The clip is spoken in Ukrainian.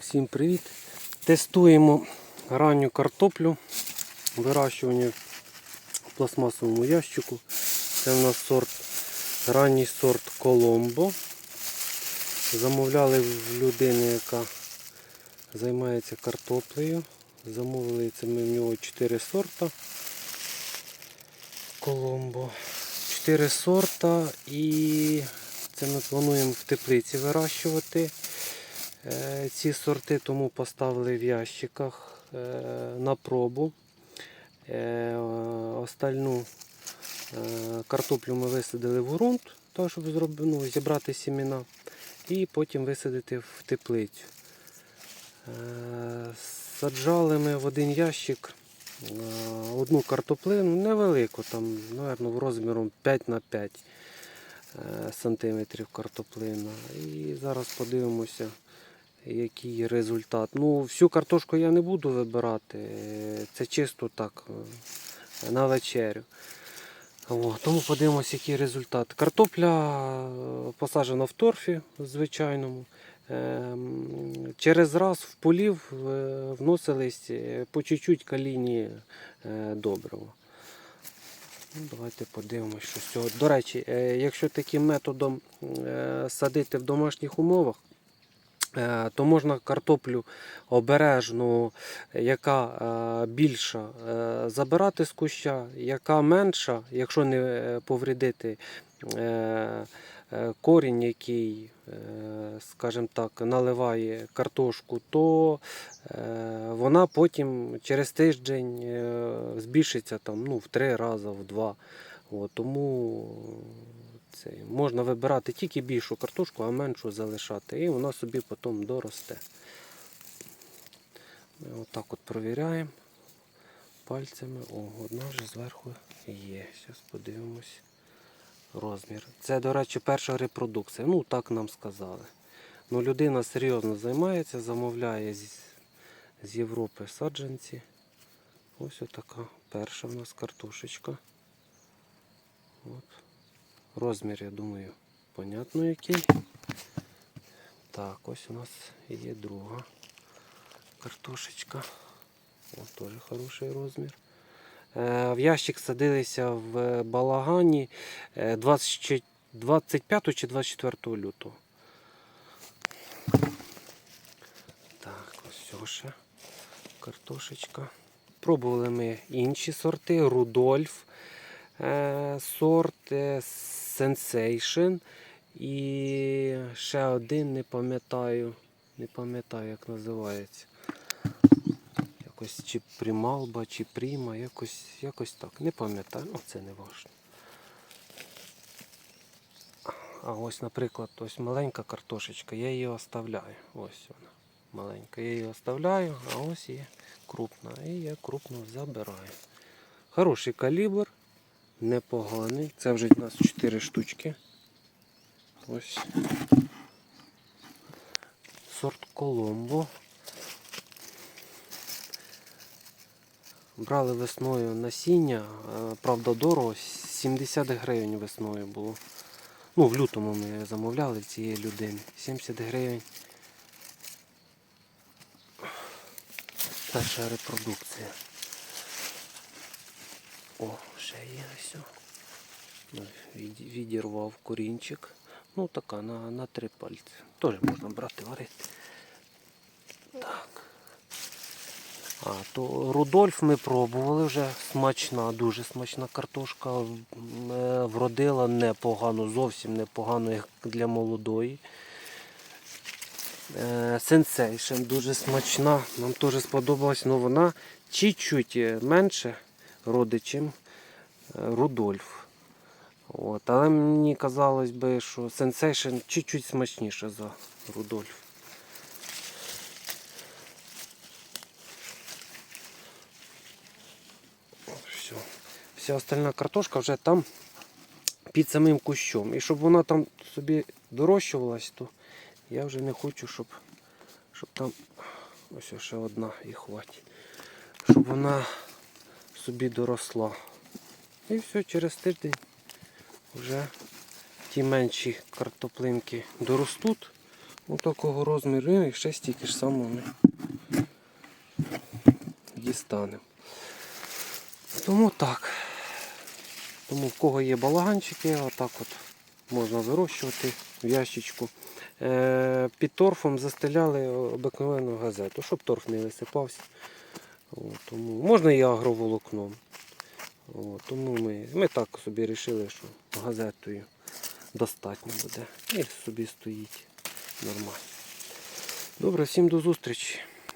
Всім привіт! Тестуємо ранню картоплю, вирощування в пластмасовому ящику. Це в нас сорт, ранній сорт Коломбо. Замовляли в людини, яка займається картоплею. Замовили це ми в нього 4 сорта. Коломбо. 4 сорта і це ми плануємо в теплиці вирощувати. Е, Ці сорти тому поставили в ящиках е, на пробу. Е, Остальну картоплю ми висадили в ґрунт, щоб ну, зібрати сіміна, і потім висадити в теплицю. Саджали ми в один ящик одну картоплину, невелику, там, мабуть, розміром 5 на 5 е, сантиметрів картоплина. І зараз подивимося, який результат. Ну, всю картошку я не буду вибирати. Це чисто так е, на вечерю. О, тому подивимося, який результат. Картопля е, посаджена в торфі звичайному. Ем, Через раз в полів е, вносились по чуть-чуть калійні е, добрива. Ну, Давайте подивимося, що з цього. До речі, якщо таким методом садити в домашніх умовах, то можна картоплю обережну, яка е, більша, е, забирати з куща, яка менша, якщо не е, повредити е, е, корінь, який, е, скажімо так, наливає картошку, то е, вона потім через тиждень е, збільшиться там, ну, в три рази, в два. От, тому це, можна вибирати тільки більшу картошку, а меншу залишати. І вона собі потім доросте. Ми отак от провіряємо пальцями. О, одна вже зверху є. Зараз подивимось розмір. Це, до речі, перша репродукція. Ну, так нам сказали. Ну, людина серйозно займається, замовляє з, з Європи саджанці. Ось отака перша в нас картошечка. От. Розмір, я думаю, понятно який. Так, ось у нас є друга картошечка. Ось теж хороший розмір. Е, В ящик садилися в балагані е, 20 25 чи 24 лютого. Так, ось ще картошечка. Пробували ми інші сорти. Рудольф е, сорт, е, Sensation і ще один, не пам'ятаю, не пам'ятаю, як називається. Якось чи Прималба, чи Пріма, якось, якось так. Не пам'ятаю, ну це не важливо. А ось, наприклад, ось маленька картошечка, я її оставляю. Ось вона маленька. Я її оставляю, а ось є крупна. І я крупну забираю. Хороший калібр, непоганий. Це вже у нас 4 штучки. Ось. Сорт Коломбо. Брали весною насіння, е, правда дорого, 70 гривень весною було. Ну, в лютому ми замовляли цієї людини. 70 гривень. Перша репродукція. О, ще є ось. Відірвав корінчик. Ну така на, на три пальці. Теж можна брати варити. Так. А, то Рудольф ми пробували вже смачна, дуже смачна картошка. Е, Вродила непогано, зовсім непогано, як для молодої. Е, Sensation дуже смачна, нам теж сподобалась, але вона чуть-чуть е, менше родить, чим е, Рудольф. От, але мені казалось би, що Sensation чуть-чуть смачніше за Рудольф. Все. Вся остальна картошка вже там під самим кущом. І щоб вона там собі дорощувалась, то я вже не хочу, щоб, щоб там ось ще одна і хватить. Щоб вона собі доросла. І все, через тиждень вже ті менші картоплинки доростуть. Ось такого розміру і ще стільки ж самого ми дістанемо. Тому так. Тому в кого є балаганчики, отак от можна вирощувати в ящичку. Е, під торфом застеляли обикновену газету, щоб торф не висипався. От, тому можна і агроволокном. От, тому ми, ми так собі вирішили, що газетою достатньо буде. І собі стоїть нормально. Добре, всім до зустрічі.